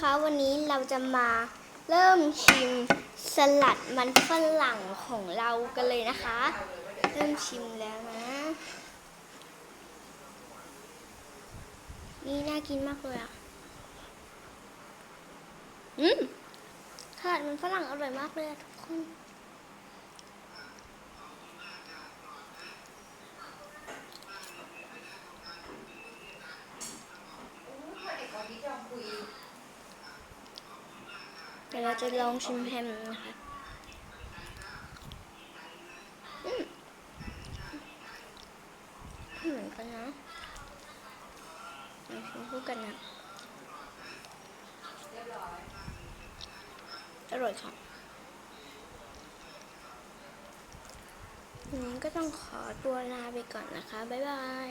คะวันนี้เราจะมาเริ่มชิมสลัดมันฝรั่งของเรากันเลยนะคะ เริ่มชิมแล้วนะ นี่น่ากินมากเลยอะอืมสลัดมันฝรั่งอร่อยมากเลยทุกคน ดี๋ยวเราจะลองชิมแฮมนะคะอืมเหมือนกันนะลองชิมคู่กันนะอร่อยค่ะนี้ก็ต้องขอตัวลาไปก่อนนะคะ บ๊ายบาย